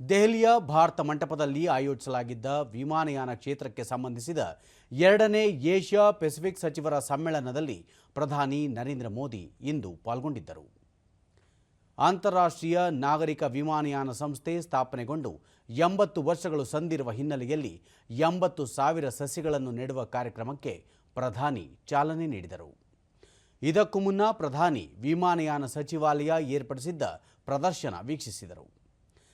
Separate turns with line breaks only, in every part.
ದೆಹಲಿಯ ಭಾರತ ಮಂಟಪದಲ್ಲಿ ಆಯೋಜಿಸಲಾಗಿದ್ದ ವಿಮಾನಯಾನ ಕ್ಷೇತ್ರಕ್ಕೆ ಸಂಬಂಧಿಸಿದ ಎರಡನೇ ಏಷ್ಯಾ ಪೆಸಿಫಿಕ್ ಸಚಿವರ ಸಮ್ಮೇಳನದಲ್ಲಿ ಪ್ರಧಾನಿ ನರೇಂದ್ರ ಮೋದಿ ಇಂದು ಪಾಲ್ಗೊಂಡಿದ್ದರು. ಅಂತಾರಾಷ್ಟ್ರೀಯ ನಾಗರಿಕ ವಿಮಾನಯಾನ ಸಂಸ್ಥೆ ಸ್ಥಾಪನೆಗೊಂಡು ಎಂಬತ್ತು ವರ್ಷಗಳು ಸಂದಿರುವ ಹಿನ್ನೆಲೆಯಲ್ಲಿ ಎಂಬತ್ತು ಸಾವಿರ ಸಸಿಗಳನ್ನು ನೆಡುವ ಕಾರ್ಯಕ್ರಮಕ್ಕೆ ಪ್ರಧಾನಿ ಚಾಲನೆ ನೀಡಿದರು. ಇದಕ್ಕೂ ಮುನ್ನ ಪ್ರಧಾನಿ ವಿಮಾನಯಾನ ಸಚಿವಾಲಯ ಏರ್ಪಡಿಸಿದ್ದ ಪ್ರದರ್ಶನ ವೀಕ್ಷಿಸಿದರು.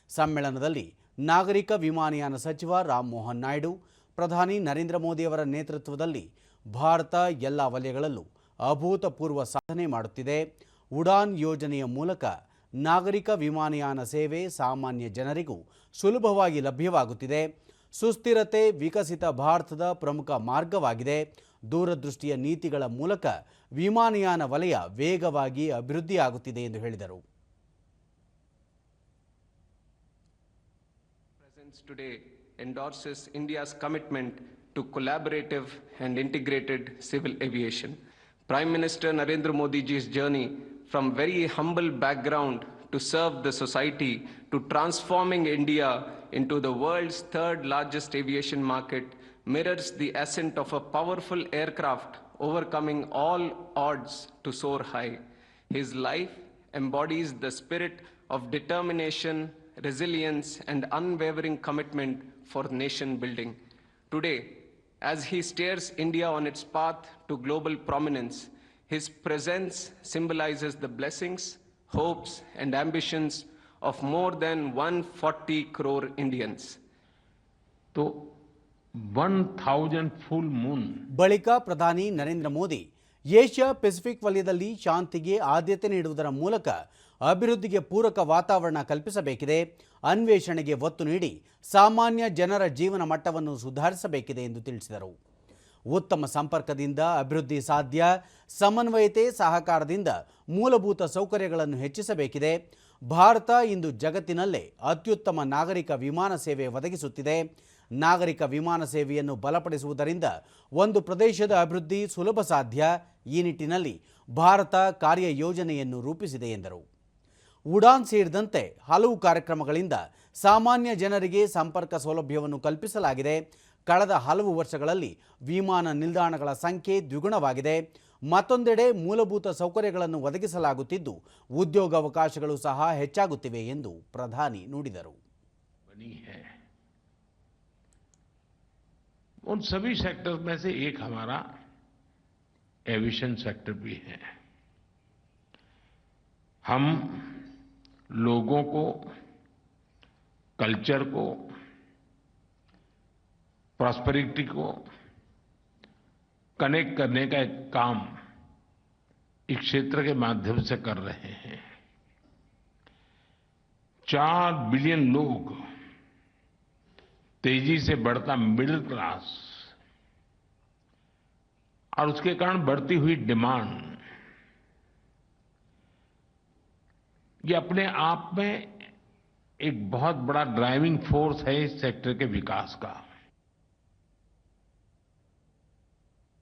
ಸಮ್ಮೇಳನದಲ್ಲಿ ನಾಗರಿಕ ವಿಮಾನಯಾನ ಸಚಿವ ರಾಮಮೋಹನ್ ನಾಯ್ಡು, ಪ್ರಧಾನಿ ನರೇಂದ್ರ ಮೋದಿಯವರ ನೇತೃತ್ವದಲ್ಲಿ ಭಾರತ ಎಲ್ಲ ವಲಯಗಳಲ್ಲೂ ಅಭೂತಪೂರ್ವ ಸಾಧನೆ ಮಾಡುತ್ತಿದೆ. ಉಡಾನ್ ಯೋಜನೆಯ ಮೂಲಕ ನಾಗರಿಕ ವಿಮಾನಯಾನ ಸೇವೆ ಸಾಮಾನ್ಯ ಜನರಿಗೂ ಸುಲಭವಾಗಿ ಲಭ್ಯವಾಗುತ್ತಿದೆ. ಸುಸ್ಥಿರತೆ, ವಿಕಸಿತ ಭಾರತದ ಪ್ರಮುಖ ಮಾರ್ಗವಾಗಿದೆ. ದೂರದೃಷ್ಟಿಯ ನೀತಿಗಳ ಮೂಲಕ ವಿಮಾನಯಾನ ವಲಯ ವೇಗವಾಗಿ ಅಭಿವೃದ್ಧಿಯಾಗುತ್ತಿದೆ ಎಂದು ಹೇಳಿದರು.
Presence today endorses India's commitment to collaborative and integrated civil aviation. Prime Minister Narendra Modi ji's journey from very humble background to serve the society to transforming India into the world's third largest aviation market mirrors the ascent of a powerful aircraft overcoming all odds to soar high. His life embodies the spirit of determination, resilience, and unwavering commitment for nation building. Today, as he steers India on its path to global prominence, his presence symbolizes the blessings, hopes, and ambitions of more than 140 crore Indians.
So, 1000 full moon.
Balika ಪ್ರಧಾನಿ Narendra Modi Asia Pacific ವಲಯದಲ್ಲಿ ಶಾಂತಿಗೆ ಆದ್ಯತೆ ನೀಡುವುದರ ಮೂಲಕ ಅಭಿವೃದ್ಧಿಗೆ ಪೂರಕ ವಾತಾವರಣ ಕಲ್ಪಿಸಬೇಕಿದೆ. ಅನ್ವೇಷಣೆಗೆ ಒತ್ತು ನೀಡಿ ಸಾಮಾನ್ಯ ಜನರ ಜೀವನ ಮಟ್ಟವನ್ನು ಸುಧಾರಿಸಬೇಕಿದೆ ಎಂದು ತಿಳಿಸಿದರು. ಉತ್ತಮ ಸಂಪರ್ಕದಿಂದ ಅಭಿವೃದ್ಧಿ ಸಾಧ್ಯ, ಸಮನ್ವಯತೆ, ಸಹಕಾರದಿಂದ ಮೂಲಭೂತ ಸೌಕರ್ಯಗಳನ್ನು ಹೆಚ್ಚಿಸಬೇಕಿದೆ. ಭಾರತ ಇಂದು ಜಗತ್ತಿನಲ್ಲೇ ಅತ್ಯುತ್ತಮ ನಾಗರಿಕ ವಿಮಾನ ಸೇವೆ ಒದಗಿಸುತ್ತಿದೆ. ನಾಗರಿಕ ವಿಮಾನ ಸೇವೆಯನ್ನು ಬಲಪಡಿಸುವುದರಿಂದ ಒಂದು ಪ್ರದೇಶದ ಅಭಿವೃದ್ಧಿ ಸುಲಭ ಸಾಧ್ಯ. ಈ ನಿಟ್ಟಿನಲ್ಲಿ ಭಾರತ ಕಾರ್ಯಯೋಜನೆಯನ್ನು ರೂಪಿಸಿದೆ ಎಂದರು. ಉಡಾನ್ ಸೇರಿದಂತೆ ಹಲವು ಕಾರ್ಯಕ್ರಮಗಳಿಂದ ಸಾಮಾನ್ಯ ಜನರಿಗೆ ಸಂಪರ್ಕ ಸೌಲಭ್ಯವನ್ನು ಕಲ್ಪಿಸಲಾಗಿದೆ. ಕಳೆದ ಹಲವು ವರ್ಷಗಳಲ್ಲಿ ವಿಮಾನ ನಿಲ್ದಾಣಗಳ ಸಂಖ್ಯೆ ದ್ವಿಗುಣವಾಗಿದೆ. ಮತ್ತೊಂದೆಡೆ ಮೂಲಭೂತ ಸೌಕರ್ಯಗಳನ್ನು ಒದಗಿಸಲಾಗುತ್ತಿದ್ದು, ಉದ್ಯೋಗಾವಕಾಶಗಳು ಸಹ ಹೆಚ್ಚಾಗುತ್ತಿವೆ ಎಂದು ಪ್ರಧಾನಿ ನುಡಿದರು.
उन सभी सेक्टर में से एक हमारा एविएशन सेक्टर भी है। हम लोगों को कल्चर को प्रॉस्पेरिटी को कनेक्ट करने का एक काम इस क्षेत्र के माध्यम से कर रहे हैं। चार बिलियन लोग तेज़ी से बढ़ता मिडिल क्लास, और उसके कारण बढ़ती हुई डिमांड। ये अपने आप में एक बहुत बड़ा ड्राइविंग फोर्स है इस सेक्टर के विकास का।